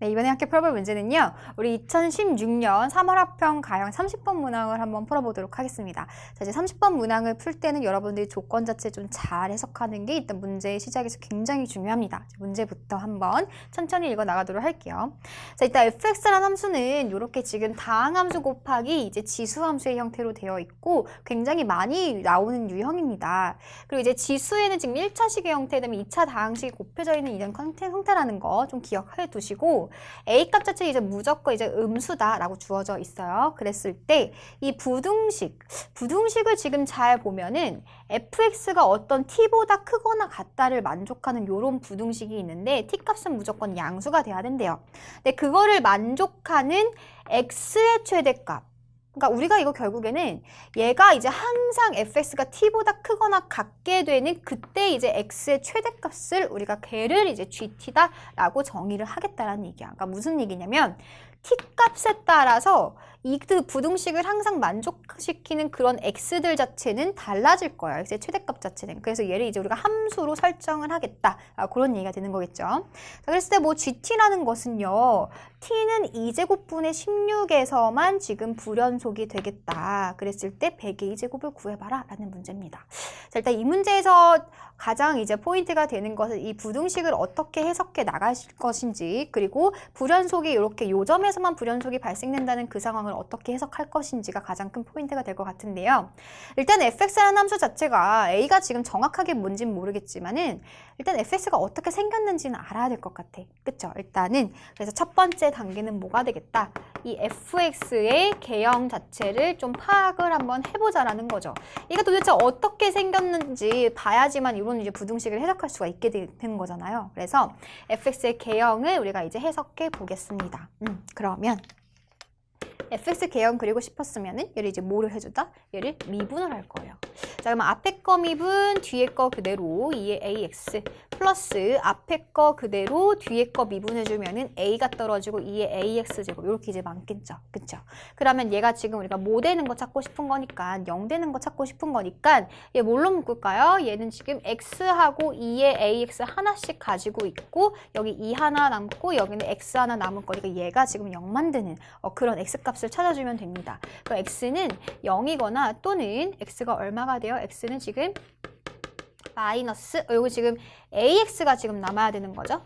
네, 이번에 함께 풀어볼 문제는요. 우리 2016년 3월 합평 가형 30번 문항을 한번 풀어보도록 하겠습니다. 자, 이제 30번 문항을 풀 때는 여러분들이 조건 자체 좀 잘 해석하는 게 일단 문제의 시작에서 굉장히 중요합니다. 자, 문제부터 한번 천천히 읽어 나가도록 할게요. 자, 일단 fx라는 함수는 이렇게 지금 다항 함수 곱하기 이제 지수 함수의 형태로 되어 있고 굉장히 많이 나오는 유형입니다. 그리고 이제 지수에는 지금 1차식의 형태, 그다음에 2차 다항식이 곱해져 있는 이런 형태, 형태라는 거 좀 기억해 두시고 a 값 자체 이제 무조건 이제 음수다라고 주어져 있어요. 그랬을 때 이 부등식, 부등식을 지금 잘 보면은 fx가 어떤 t보다 크거나 같다를 만족하는 요런 부등식이 있는데 t 값은 무조건 양수가 돼야 된대요. 근데 그거를 만족하는 x의 최대값. 그러니까 우리가 이거 결국에는 얘가 이제 항상 fx가 t보다 크거나 같게 되는 그때 이제 x의 최대값을 우리가 걔를 이제 gt다라고 정의를 하겠다라는 얘기야. 그러니까 무슨 얘기냐면 t 값에 따라서 이그 부등식을 항상 만족시키는 그런 x들 자체는 달라질 거예요. x의 최대값 자체는. 그래서 얘를 이제 우리가 함수로 설정을 하겠다. 아, 그런 얘기가 되는 거겠죠. 자, 그랬을 때 뭐 gt라는 것은요. T는 2제곱분의 16에서만 지금 불연속이 되겠다. 그랬을 때 100의 2제곱을 구해봐라 라는 문제입니다. 자, 일단 이 문제에서 가장 이제 포인트가 되는 것은 이 부등식을 어떻게 해석해 나가실 것인지 그리고 불연속이 이렇게 요점에서만 불연속이 발생된다는 그 상황을 어떻게 해석할 것인지가 가장 큰 포인트가 될 것 같은데요. 일단 fx라는 함수 자체가 a가 지금 정확하게 뭔지는 모르겠지만은 일단 fx가 어떻게 생겼는지는 알아야 될 것 같아. 그쵸? 일단은 그래서 첫 번째 단계는 뭐가 되겠다? 이 fx의 개형 자체를 좀 파악을 한번 해보자라는 거죠. 이게 도대체 어떻게 생겼는지 봐야지만 이런 이제 부등식을 해석할 수가 있게 되- 되는 거잖아요. 그래서 fx의 개형을 우리가 이제 해석해 보겠습니다. 음, 그러면 fx 개형 그리고 싶었으면은 얘를 이제 뭐를 해주다? 얘를 미분을 할 거예요. 자, 그러면 앞에 거 미분, 뒤에 거 그대로 2의 ax 플러스 앞에 거 그대로 뒤에 거 미분해주면은 a가 떨어지고 2의 ax 제곱 이렇게 이제 많겠죠. 그쵸? 그러면 얘가 지금 우리가 뭐 되는 거 찾고 싶은 거니까 0 되는 거 찾고 싶은 거니까 얘 뭘로 묶을까요? 얘는 지금 x하고 2의 ax 하나씩 가지고 있고 여기 2 하나 남고 여기는 x 하나 남은 거니까 얘가 지금 0 만드는 어, 그런 x 값을 찾아주면 됩니다. 그 x는 0이거나 또는 x가 얼마가 돼요? x는 지금 마이너스 어, 여기 지금 ax가 지금 남아야 되는 거죠.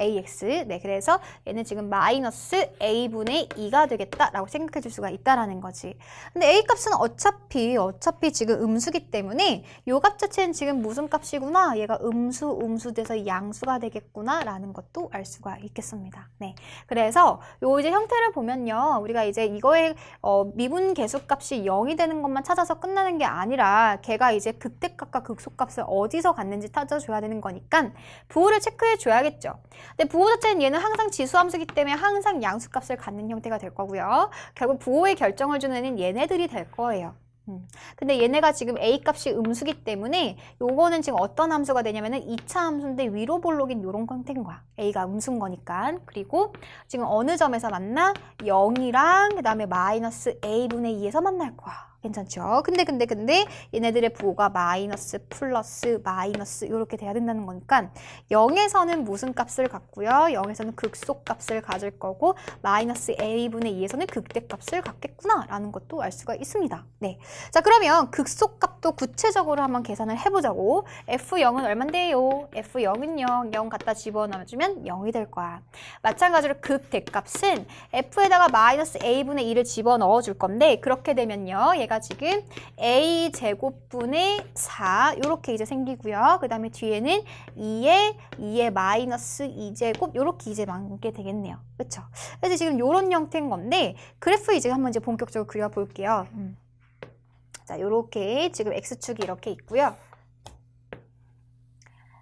Ax 네 그래서 얘는 지금 마이너스 a분의 2가 되겠다라고 생각해 줄 수가 있다라는 거지. 근데 a 값은 어차피 어차피 지금 음수기 때문에 요 값 자체는 지금 무슨 값이구나? 얘가 음수 음수 돼서 양수가 되겠구나 라는 것도 알 수가 있겠습니다. 네. 그래서 요 이제 형태를 보면요. 우리가 이제 이거의 어, 미분 계수 값이 0이 되는 것만 찾아서 끝나는 게 아니라 걔가 이제 극대값과 극소값을 어디서 갔는지 찾아줘야 되는 거니까 부호를 체크해 줘야겠죠 근데 부호 자체는 얘는 항상 지수함수기 때문에 항상 양수값을 갖는 형태가 될 거고요. 결국 부호의 결정을 주는 얘네들이 될 거예요. 음. 근데 얘네가 지금 a 값이 음수기 때문에 요거는 지금 어떤 함수가 되냐면은 2차 함수인데 위로 볼록인 요런 형태인 거야. a가 음수인 거니까. 그리고 지금 어느 점에서 만나? 0이랑 그다음에 마이너스 a분의 2에서 만날 거야. 괜찮죠? 근데 근데 근데 얘네들의 부호가 마이너스 플러스 마이너스 이렇게 돼야 된다는 거니까 0에서는 무슨 값을 갖고요? 0에서는 극소 값을 가질 거고 마이너스 a분의 2에서는 극대 값을 갖겠구나 라는 것도 알 수가 있습니다. 네. 자 그러면 극소 값도 구체적으로 한번 계산을 해보자고 f0은 얼만데요? f0은요 0 갖다 집어넣어주면 0이 될 거야. 마찬가지로 극대 값은 f에다가 마이너스 a분의 2를 집어넣어 줄 건데 그렇게 되면요 얘가 지금 a 제곱분의 4 이렇게 이제 생기고요. 그 다음에 뒤에는 2에 2에 마이너스 2제곱 이렇게 이제 많게 되겠네요. 그렇죠? 그래서 지금 이런 형태인 건데 그래프 이제 한번 이제 본격적으로 그려볼게요. 음. 자, 이렇게 지금 x축이 이렇게 있고요.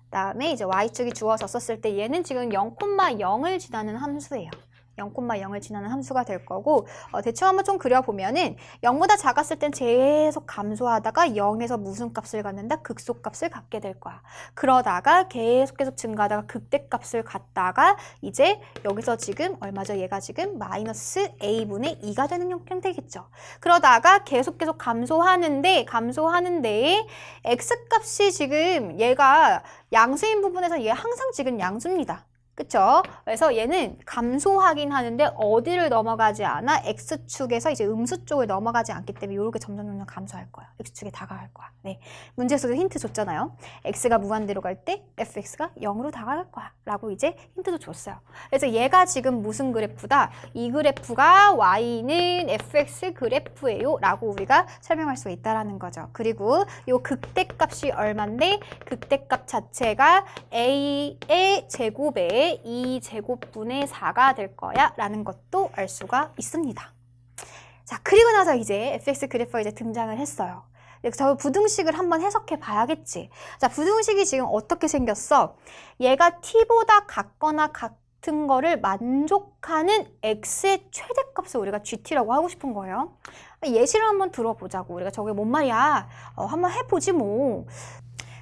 그다음에 이제 y축이 주어졌었을 때 얘는 지금 0,0을 지나는 함수예요. 0,0을 지나는 함수가 될 거고 어, 대충 한번 좀 그려보면은 0보다 작았을 땐 계속 감소하다가 0에서 무슨 값을 갖는다? 극소값을 갖게 될 거야. 그러다가 계속 계속 증가하다가 극대값을 갖다가 이제 여기서 지금 얼마죠? 얘가 지금 마이너스 a분의 2가 되는 형태겠죠. 그러다가 계속 계속 감소하는데 감소하는데 x값이 지금 얘가 양수인 부분에서 얘 항상 지금 양수입니다. 그쵸? 그래서 얘는 감소하긴 하는데 어디를 넘어가지 않아? X축에서 이제 음수 쪽을 넘어가지 않기 때문에 이렇게 점점 점점 감소할 거야. X축에 다가갈 거야. 네. 문제에서도 힌트 줬잖아요. X가 무한대로 갈 때 fx가 0으로 다가갈 거야. 라고 이제 힌트도 줬어요. 그래서 얘가 지금 무슨 그래프다? 이 그래프가 y는 fx 그래프예요. 라고 우리가 설명할 수 있다라는 거죠. 그리고 이 극대값이 얼만데 극대값 자체가 a의 제곱에 2제곱분의 4가 될 거야 라는 것도 알 수가 있습니다. 자, 그리고 나서 이제 fx 그래프가 이제 등장을 했어요. 저 부등식을 한번 해석해 봐야겠지. 자, 부등식이 지금 어떻게 생겼어? 얘가 t보다 같거나 같은 거를 만족하는 x의 최대값을 우리가 gt라고 하고 싶은 거예요. 예시를 한번 들어보자고. 우리가 저게 뭔 말이야? 어, 한번 해보지 뭐.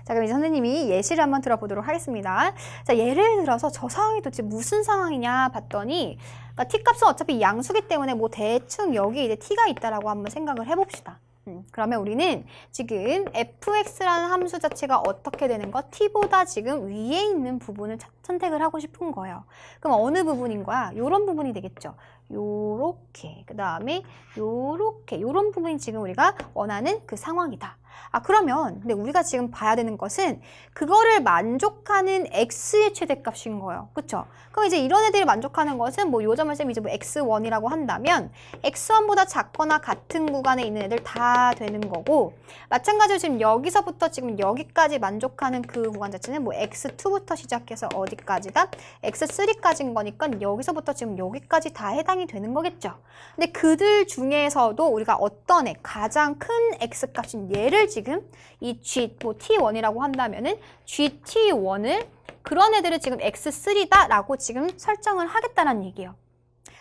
자, 그럼 이제 선생님이 예시를 한번 들어보도록 하겠습니다. 자, 예를 들어서 저 상황이 도대체 무슨 상황이냐 봤더니, 그러니까 t값은 어차피 양수기 때문에 뭐 대충 여기 이제 t가 있다라고 한번 생각을 해봅시다. 음, 그러면 우리는 지금 fx라는 함수 자체가 어떻게 되는 거? t보다 지금 위에 있는 부분을 차- 선택을 하고 싶은 거예요. 그럼 어느 부분인 거야? 요런 부분이 되겠죠. 요렇게, 그 다음에 요렇게, 요런 부분이 지금 우리가 원하는 그 상황이다. 아, 그러면, 근데 우리가 지금 봐야 되는 것은 그거를 만족하는 x의 최대값인 거예요. 그쵸? 그럼 이제 이런 애들이 만족하는 것은 뭐 요점을 쌤 이제 뭐 x1이라고 한다면 x1보다 작거나 같은 구간에 있는 애들 다 되는 거고 마찬가지로 지금 여기서부터 지금 여기까지 만족하는 그 구간 자체는 뭐 x2부터 시작해서 어디까지다? x3까지인 거니까 여기서부터 지금 여기까지 다 해당이 되는 거겠죠. 근데 그들 중에서도 우리가 어떤 애 가장 큰 x 값인 얘를 지금 이 g 뭐 t1이라고 한다면은 gt1을 그런 애들을 지금 x3다라고 지금 설정을 하겠다는 얘기예요.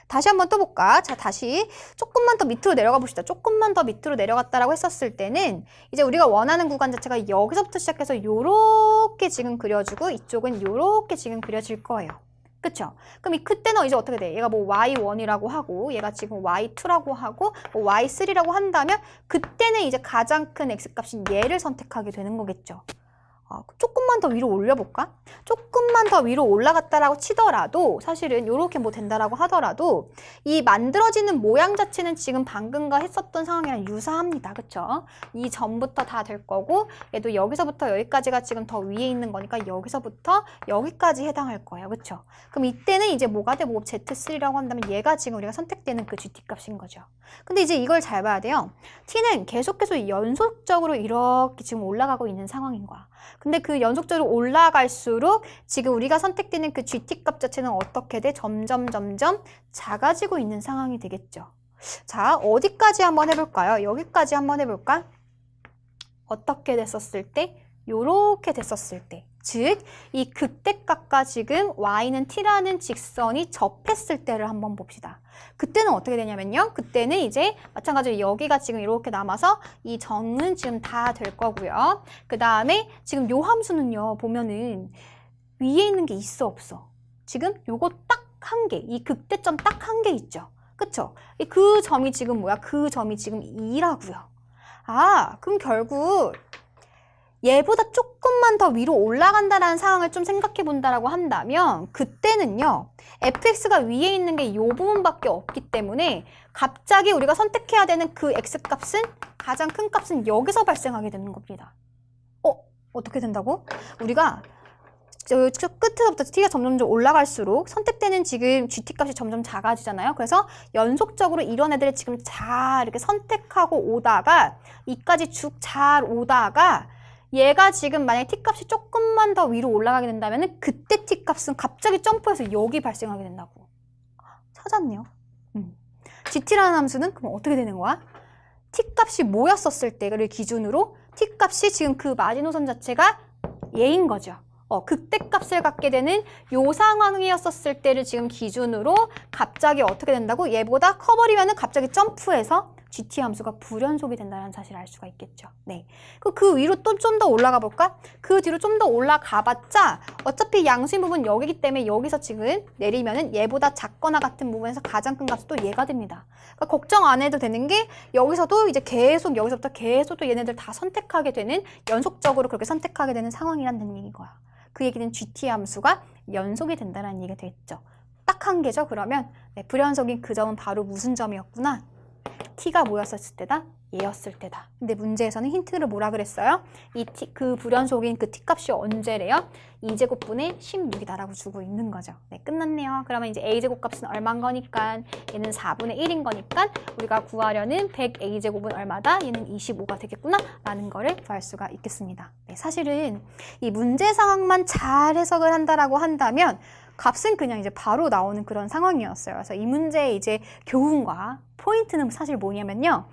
다시 한번 또 볼까? 자, 다시 조금만 더 밑으로 내려가 봅시다. 조금만 더 밑으로 내려갔다라고 했었을 때는 이제 우리가 원하는 구간 자체가 여기서부터 시작해서 요렇게 지금 그려주고 이쪽은 요렇게 지금 그려질 거예요. 그쵸? 그럼 이 그때는 이제 어떻게 돼? 얘가 뭐 y1이라고 하고 얘가 지금 y2라고 하고 뭐 y3라고 한다면 그때는 이제 가장 큰 x값인 얘를 선택하게 되는 거겠죠. 어, 조금만 더 위로 올려볼까? 조금만 더 위로 올라갔다라고 치더라도 사실은 이렇게 뭐 된다라고 하더라도 이 만들어지는 모양 자체는 지금 방금과 했었던 상황이랑 유사합니다. 그쵸? 이 점부터 다 될 거고 얘도 여기서부터 여기까지가 지금 더 위에 있는 거니까 여기서부터 여기까지 해당할 거예요. 그쵸? 그럼 이때는 이제 뭐가 돼? 뭐 Z3라고 한다면 얘가 지금 우리가 선택되는 그 GT 값인 거죠. 근데 이제 이걸 잘 봐야 돼요. T는 계속 해서 연속적으로 이렇게 지금 올라가고 있는 상황인 거야. 근데 그 연속적으로 올라갈수록 지금 우리가 선택되는 그 GT 값 자체는 어떻게 돼? 점점 점점 작아지고 있는 상황이 되겠죠. 자, 어디까지 한번 해볼까요? 여기까지 한번 해볼까? 어떻게 됐었을 때? 요렇게 됐었을 때. 즉, 이 극대값과 지금 y는 t라는 직선이 접했을 때를 한번 봅시다. 그때는 어떻게 되냐면요. 그때는 이제 마찬가지로 여기가 지금 이렇게 남아서 이 점은 지금 다 될 거고요. 그 다음에 지금 요 함수는요. 보면은 위에 있는 게 있어 없어. 지금 요거 딱 한 개, 이 극대점 딱 한 개 있죠. 그쵸? 이그 점이 지금 뭐야? 그 점이 지금 2라고요. 아, 그럼 결국 얘보다 조금만 더 위로 올라간다라는 상황을 좀 생각해 본다라고 한다면 그때는요 fx가 위에 있는 게 이 부분밖에 없기 때문에 갑자기 우리가 선택해야 되는 그 x값은 가장 큰 값은 여기서 발생하게 되는 겁니다. 어? 어떻게 된다고? 우리가 저, 저 끝에서부터 t가 점점점 올라갈수록 선택되는 지금 gt 값이 점점 작아지잖아요. 그래서 연속적으로 이런 애들을 지금 잘 이렇게 선택하고 오다가 이까지 쭉 잘 오다가 얘가 지금 만약에 t값이 조금만 더 위로 올라가게 된다면 그때 t값은 갑자기 점프해서 여기 발생하게 된다고. 찾았네요. 음. gt라는 함수는 그럼 어떻게 되는 거야? t값이 뭐였었을 때를 기준으로 t값이 지금 그 마지노선 자체가 얘인 거죠. 어, 극대값을 갖게 되는 요 상황이었었을 때를 지금 기준으로 갑자기 어떻게 된다고? 얘보다 커버리면은 갑자기 점프해서 GT 함수가 불연속이 된다는 사실을 알 수가 있겠죠. 네. 그, 그 위로 또 좀 더 올라가 볼까? 그 뒤로 좀 더 올라가 봤자 어차피 양수인 부분 여기기 때문에 여기서 지금 내리면은 얘보다 작거나 같은 부분에서 가장 큰 값이 또 얘가 됩니다. 그러니까 걱정 안 해도 되는 게 여기서도 이제 계속 여기서부터 계속 또 얘네들 다 선택하게 되는 연속적으로 그렇게 선택하게 되는 상황이라는 얘기인 거야. 그 얘기는 GT 함수가 연속이 된다는 얘기가 되겠죠. 딱 한 개죠. 그러면 네, 불연속인 그 점은 바로 무슨 점이었구나? T가 뭐였을 때다? 얘였을 때다. 근데 문제에서는 힌트를 뭐라 그랬어요? 이 t, 그 불연속인 그 t 값이 언제래요? 2제곱분의 16이다라고 주고 있는 거죠. 네, 끝났네요. 그러면 이제 a제곱 값은 얼마인 거니까 얘는 4분의 1인 거니까 우리가 구하려는 100a제곱은 얼마다? 얘는 25가 되겠구나 라는 거를 구할 수가 있겠습니다. 네, 사실은 이 문제 상황만 잘 해석을 한다라고 한다면 값은 그냥 이제 바로 나오는 그런 상황이었어요. 그래서 이 문제의 이제 교훈과 포인트는 사실 뭐냐면요.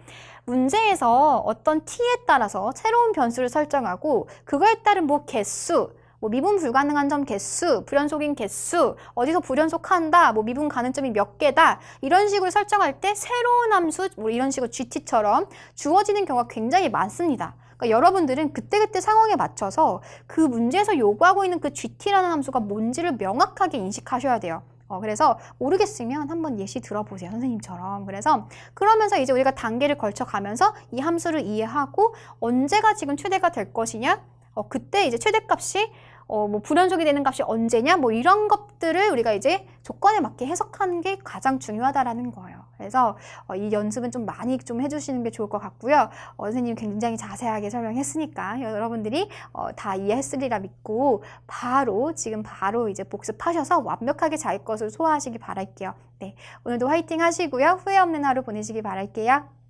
문제에서 어떤 t에 따라서 새로운 변수를 설정하고 그거에 따른 뭐 개수, 뭐 미분 불가능한 점 개수, 불연속인 개수, 어디서 불연속한다, 뭐 미분 가능점이 몇 개다 이런 식으로 설정할 때 새로운 함수, 뭐 이런 식으로 GT처럼 주어지는 경우가 굉장히 많습니다. 그러니까 여러분들은 그때그때 상황에 맞춰서 그 문제에서 요구하고 있는 그 GT라는 함수가 뭔지를 명확하게 인식하셔야 돼요. 어, 그래서 모르겠으면 한번 예시 들어보세요. 선생님처럼. 그래서 그러면서 이제 우리가 단계를 걸쳐 가면서 이 함수를 이해하고 언제가 지금 최대가 될 것이냐? 어, 그때 이제 최대값이 어, 뭐 불연속이 되는 값이 언제냐? 뭐 이런 것들을 우리가 이제 조건에 맞게 해석하는 게 가장 중요하다라는 거예요. 그래서 어, 이 연습은 좀 많이 좀 해주시는 게 좋을 것 같고요. 어, 선생님 굉장히 자세하게 설명했으니까 여러분들이 어, 다 이해했으리라 믿고 바로 지금 바로 이제 복습하셔서 완벽하게 자기 것을 소화하시기 바랄게요. 네, 오늘도 화이팅 하시고요. 후회 없는 하루 보내시기 바랄게요.